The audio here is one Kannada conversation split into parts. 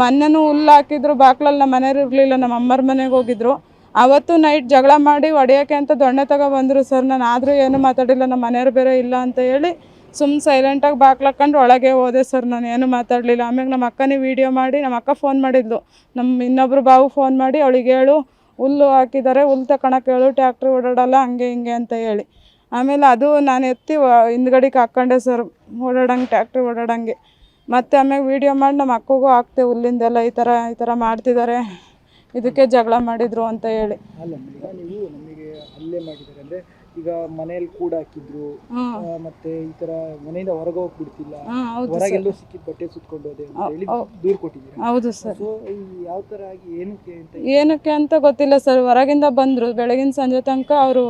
ಮೊನ್ನೆನೂ ಹುಲ್ಲು ಹಾಕಿದ್ರು ಬಾಕ್ಲಲ್ಲಿ ನಮ್ಮ ಮನೆಯವ್ರು ಇರಲಿಲ್ಲ ನಮ್ಮ ಅಮ್ಮರ ಮನೆಗೆ ಹೋಗಿದ್ರು. ಅವತ್ತು ನೈಟ್ ಜಗಳ ಮಾಡಿ ಹೊಡಿಯೋಕ್ಕೆ ಅಂತ ದೊಣ್ಣೆ ತಗೊ ಬಂದರು ಸರ್, ನಾನು ಆದರೂ ಏನು ಮಾತಾಡಿಲ್ಲ ನಮ್ಮ ಮನೆಯವ್ರು ಬೇರೆ ಇಲ್ಲ ಅಂತ ಹೇಳಿ ಸುಮ್ಮ ಸೈಲೆಂಟಾಗಿ ಬಾಕ್ಲಾಕೊಂಡು ಒಳಗೆ ಹೋದೆ, ಸರ್, ನಾನು ಏನು ಮಾತಾಡಲಿಲ್ಲ. ಆಮೇಲೆ ನಮ್ಮ ಅಕ್ಕನೇ ವೀಡಿಯೋ ಮಾಡಿ ನಮ್ಮ ಅಕ್ಕ ಫೋನ್ ಮಾಡಿದ್ಲು. ನಮ್ಮ ಇನ್ನೊಬ್ರು ಬಾವು ಫೋನ್ ಮಾಡಿ, ಅವಳಿಗೆ ಹೇಳು, ಹುಲ್ಲು ಹಾಕಿದ್ದಾರೆ ಹುಲ್ಲು ತಕೊಳಕ್ಕೆ ಹೇಳು, ಟ್ಯಾಕ್ಟ್ರಿ ಓಡಾಡಲ್ಲ, ಹಂಗೆ ಹಿಂಗೆ ಅಂತ ಹೇಳಿ. ಆಮೇಲೆ ಅದು ನಾನು ಎತ್ತಿ ಹಿಂದ್ಗಡೆಗೆ ಹಾಕ್ಕೊಂಡೆ ಸರ್, ಓಡಾಡಂಗೆ, ಟ್ಯಾಕ್ಟ್ರಿ ಓಡಾಡಂಗೆ. ಮತ್ತೆ ಆಮೇಲೆ ವೀಡಿಯೋ ಮಾಡಿ ನಮ್ಮ ಅಕ್ಕಗೂ ಹಾಕ್ತೆ ಹುಲ್ಲಿಂದೆಲ್ಲ ಈ ಥರ ಈ ಥರ ಮಾಡ್ತಿದ್ದಾರೆ. ಇದಕ್ಕೆ ಜಗಳ ಮಾಡಿದರು ಅಂತ ಹೇಳಿ. ಅಲ್ಲ ಈಗ ನೀವು ನಮಗೆ ಅಲ್ಲೇ ಮಾಡಿದ್ದಾರೆ. ಅಂದ್ರೆ ಈಗ ಮನೆಯಲ್ಲಿ ಕೂಡ ಹಾಕಿದ್ರು ಮತ್ತೆ ಈ ತರ ಮನೆಯಿಂದ ಹೊರಗೆ ಹೋಗಿ ಬಿಡ್ತಿಲ್ಲ ಹೊರಗೆಲ್ಲೋ ಸಿಕ್ಕಿದ ಬಟ್ಟೆ ಸುತ್ಕೊಂಡು ಹೋದೆ ಅಂತ ಹೇಳಿ ದೂರು ಕೊಟ್ಟಿದ್ದೀರಾ? ಹೌದು ಸರ್. ಯಾವ ತರ ಆಗಿ ಏನಕ್ಕೆ ಅಂತ ಏನಕ್ಕೆ ಅಂತ ಗೊತ್ತಿಲ್ಲ ಸರ್. ಹೊರಗಿಂದ ಬಂದ್ರು. ಬೆಳಗಿನ ಸಂಜೆ ತನಕ ಅವರು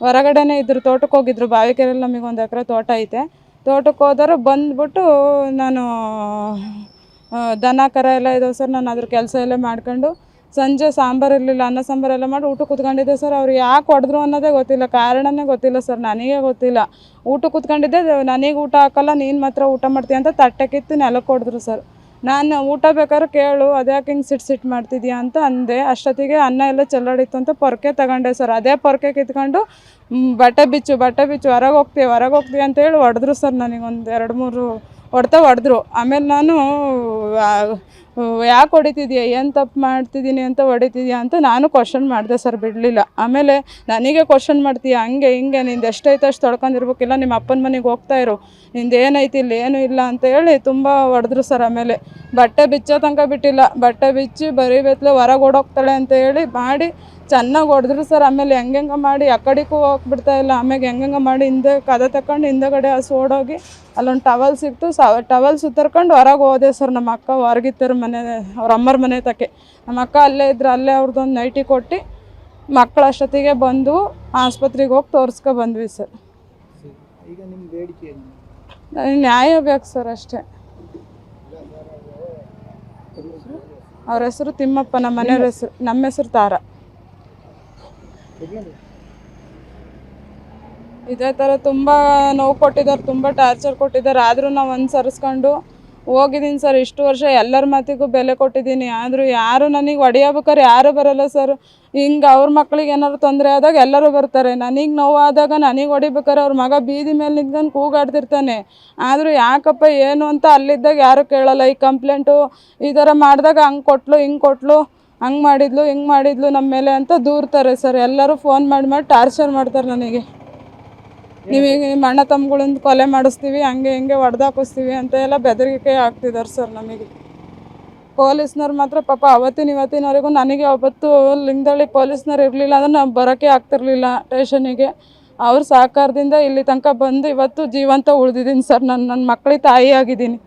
ಹೊರಗಡೆನೆ ಇದ್ರು. ತೋಟಕ್ಕೆ ಹೋಗಿದ್ರು. ಬಾವಿಕೆರೆಯಲ್ಲಿ ನಮಗೆ ಒಂದು ಎಕರೆ ತೋಟ ಐತೆ. ತೋಟಕ್ಕೆ ಹೋದವರು ಬಂದ್ಬಿಟ್ಟು ನಾನು ದನ, ಕರ ಎಲ್ಲ ಇದಾವೆ ಸರ್, ನಾನು ಅದ್ರ ಕೆಲಸ ಎಲ್ಲ ಮಾಡ್ಕೊಂಡು ಸಂಜೆ ಸಾಂಬಾರು ಇರಲಿಲ್ಲ, ಅನ್ನ ಸಾಂಬಾರು ಎಲ್ಲ ಮಾಡಿ ಊಟ ಕೂತ್ಕೊಂಡಿದ್ದೆ ಸರ್. ಅವ್ರು ಯಾಕೆ ಹೊಡೆದ್ರು ಅನ್ನೋದೇ ಗೊತ್ತಿಲ್ಲ, ಕಾರಣನೇ ಗೊತ್ತಿಲ್ಲ ಸರ್, ನನಗೆ ಗೊತ್ತಿಲ್ಲ. ಊಟ ಕೂತ್ಕೊಂಡಿದ್ದೆ, ನನಗೆ ಊಟ ಹಾಕಲ್ಲ, ನೀನು ಮಾತ್ರ ಊಟ ಮಾಡ್ತೀಯ ಅಂತ ತಟ್ಟೆ ಕಿತ್ತು ನೆಲಕ್ಕೆ ಹೊಡೆದ್ರು ಸರ್. ನಾನು ಊಟ ಬೇಕಾದ್ರೆ ಕೇಳು ಅದ್ಯಾಕೆ ಹಿಂಗೆ ಸಿಟ್ಟು ಸಿಟ್ಟು ಮಾಡ್ತಿದ್ಯಾ ಅಂತ ಅಂದೆ. ಅಷ್ಟೊತ್ತಿಗೆ ಅನ್ನ ಎಲ್ಲ ಚೆಲ್ಲಾಡಿತ್ತು ಅಂತ ಪೊರ್ಕೆ ತಗೊಂಡೆ ಸರ್. ಅದೇ ಪೊರ್ಕೆ ಕಿತ್ಕೊಂಡು ಬಟ್ಟೆ ಬಿಚ್ಚು ಬಟ್ಟೆ ಬಿಚ್ಚು, ಹೊರಗೆ ಹೋಗ್ತೀವಿ ಹೊರಗೆ ಹೋಗ್ತೀವಿ ಅಂತ ಹೇಳಿ ಹೊಡೆದ್ರು ಸರ್ ನನಗೆ ಒಂದು ಎರಡು ಮೂರು ಹೊಡ್ತಾ ಹೊಡೆದ್ರು. ಆಮೇಲೆ ನಾನು ಯಾಕೆ ಹೊಡಿತಿದ್ಯಾ? ಏನು ತಪ್ಪು ಮಾಡ್ತಿದ್ದೀನಿ ಅಂತ ಹೊಡಿತಿದ್ಯಾ ಅಂತ ನಾನು ಕ್ವಶನ್ ಮಾಡಿದೆ ಸರ್ ಬಿಡಲಿಲ್ಲ. ಆಮೇಲೆ ನನಗೆ ಕ್ವಶನ್ ಮಾಡ್ತೀಯ? ಹಂಗೆ, ಹಿಂಗೆ, ನಿಂದು ಎಷ್ಟೈತೆ ಅಷ್ಟು ತೊಳ್ಕೊಂಡಿರ್ಬೇಕಿಲ್ಲ ನಿಮ್ಮ ಅಪ್ಪನ ಮನೆಗೆ ಹೋಗ್ತಾ ಇರು. ನಿಂದು ಏನೈತಿ ಇಲ್ಲಿ, ಏನೂ ಇಲ್ಲ ಅಂತ ಹೇಳಿ ತುಂಬ ಹೊಡೆದ್ರು ಸರ್ ಆಮೇಲೆ. ಬಟ್ಟೆ ಬಿಚ್ಚೋ ತನಕ ಬಿಟ್ಟಿಲ್ಲ. ಬಟ್ಟೆ ಬಿಚ್ಚಿ ಬರೀ ಬೆತ್ತಲೆ ಹೊರಗೆ ಓಡೋಗ್ತಾಳೆ ಅಂತ ಹೇಳಿ ಮಾಡಿ ಚೆನ್ನಾಗಿ ಹೊಡೆದ್ರು ಸರ್ ಆಮೇಲೆ ಹೆಂಗೆಂಗೆ ಮಾಡಿ ಆ ಕಡೆಗೂ ಹೋಗ್ಬಿಡ್ತಾ ಇಲ್ಲ. ಆಮೇಲೆ ಹೆಂಗೆಂಗೆ ಮಾಡಿ ಹಿಂದೆ ಕದ ತಕೊಂಡು ಹಿಂದೆಗಡೆ ಹಸು ಓಡೋಗಿ ಅಲ್ಲೊಂದು ಟವಲ್ ಸಿಕ್ತು. ಸ ಟವಲ್ ಸುತ್ತರ್ಕೊಂಡು ಹೊರಗೆ ಹೋದೆ ಸರ್ ನಮ್ಮ ಅಕ್ಕ ಹೊರಗಿತ್ತರ ಮನೆ ಅವ್ರ ಅಮ್ಮರ ಮನೆ ತಕ್ಕೆ. ನಮ್ಮ ಅಕ್ಕ ಅಲ್ಲೇ ಇದ್ರೆ ಅಲ್ಲೇ ಅವ್ರದ್ದೊಂದು ನೈಟಿ ಕೊಟ್ಟು ಮಕ್ಕಳ ಅಷ್ಟೊತ್ತಿಗೆ ಬಂದು ಆಸ್ಪತ್ರೆಗೆ ಹೋಗಿ ತೋರಿಸ್ಕೊ ಬಂದ್ವಿ ಸರ್. ಈಗ ನಿಮ್ ಬೇಡಿಕೆ ನನಗೆ ನ್ಯಾಯ ಬೇಕು ಸರ್ ಅಷ್ಟೇ. ಅವ್ರ ಹೆಸರು ತಿಮ್ಮಪ್ಪ ನಮ್ಮ ಮನೆಯವ್ರ ಹೆಸರು ನಮ್ಮ ಹೆಸರು ತಾರ. ಇದೇ ಥರ ತುಂಬ ನೋವು ಕೊಟ್ಟಿದ್ದಾರೆ ತುಂಬ ಟಾರ್ಚರ್ ಕೊಟ್ಟಿದ್ದಾರೆ. ಆದರೂ ನಾವು ಅನುಸರಿಸ್ಕೊಂಡು ಹೋಗಿದ್ದೀನಿ ಸರ್, ಇಷ್ಟು ವರ್ಷ ಎಲ್ಲರ ಮಾತಿಗೂ ಬೆಲೆ ಕೊಟ್ಟಿದ್ದೀನಿ. ಆದರೂ ಯಾರು ನನಗೆ ಹೊಡಿಯಬೇಕಾದ್ರೆ ಯಾರು ಬರಲ್ಲ ಸರ್. ಹಿಂಗೆ ಅವ್ರ ಮಕ್ಳಿಗೆ ಏನಾದ್ರು ತೊಂದರೆ ಆದಾಗ ಎಲ್ಲರೂ ಬರ್ತಾರೆ. ನನಗೆ ನೋವಾದಾಗ ನನಗೆ ಹೊಡಿಬೇಕಾದ್ರೆ ಅವ್ರ ಮಗ ಬೀದಿ ಮೇಲೆ ನಿಂತ್ಕೊಂಡು ಕೂಗಾಡ್ತಿರ್ತಾನೆ. ಆದರೂ ಯಾಕಪ್ಪ, ಏನು ಅಂತ ಅಲ್ಲಿದ್ದಾಗ ಯಾರು ಕೇಳಲ್ಲ. ಈ ಕಂಪ್ಲೇಂಟು ಈ ಥರ ಮಾಡಿದಾಗ ಹಂಗೆ ಕೊಟ್ಲು, ಹಿಂಗೆ ಕೊಟ್ಲು, ಹಂಗೆ ಮಾಡಿದ್ಲು, ಹಿಂಗೆ ಮಾಡಿದ್ಲು ನಮ್ಮ ಮೇಲೆ ಅಂತ ದೂರ್ತಾರೆ ಸರ್. ಎಲ್ಲರೂ ಫೋನ್ ಮಾಡಿ ಮಾಡಿ ಟಾರ್ಚರ್ ಮಾಡ್ತಾರೆ ನನಗೆ. ನೀವೀಗ ನಿಮ್ಮ ಅಣ್ಣ ತಮ್ಮಗಳನ್ನ ಕೊಲೆ ಮಾಡಿಸ್ತೀವಿ, ಹಂಗೆ ಹಿಂಗೆ ಹೊಡೆದಾಕಿಸ್ತೀವಿ ಅಂತ ಎಲ್ಲ ಬೆದರಿಕೆ ಆಗ್ತಿದ್ದಾರೆ ಸರ್ ನಮಗೆ. ಪೊಲೀಸ್ನವ್ರು ಮಾತ್ರ ಪಾಪ ಅವತ್ತಿನ ಇವತ್ತಿನವರೆಗೂ ನನಗೆ ಅವತ್ತು ಲಿಂಗದಳ್ಳಿ ಪೊಲೀಸ್ನವ್ರು ಇರಲಿಲ್ಲ ಅಂದ್ರೆ ನಾವು ಬರೋಕ್ಕೆ ಆಗ್ತಿರ್ಲಿಲ್ಲ ಟೇಷನಿಗೆ ಅವ್ರ ಸಹಕಾರದಿಂದ ಇಲ್ಲಿ ತನಕ ಬಂದು ಇವತ್ತು ಜೀವಂತ ಉಳಿದಿದ್ದೀನಿ ಸರ್. ನಾನು ನನ್ನ ಮಕ್ಕಳಿಗೆ ತಾಯಿ ಆಗಿದ್ದೀನಿ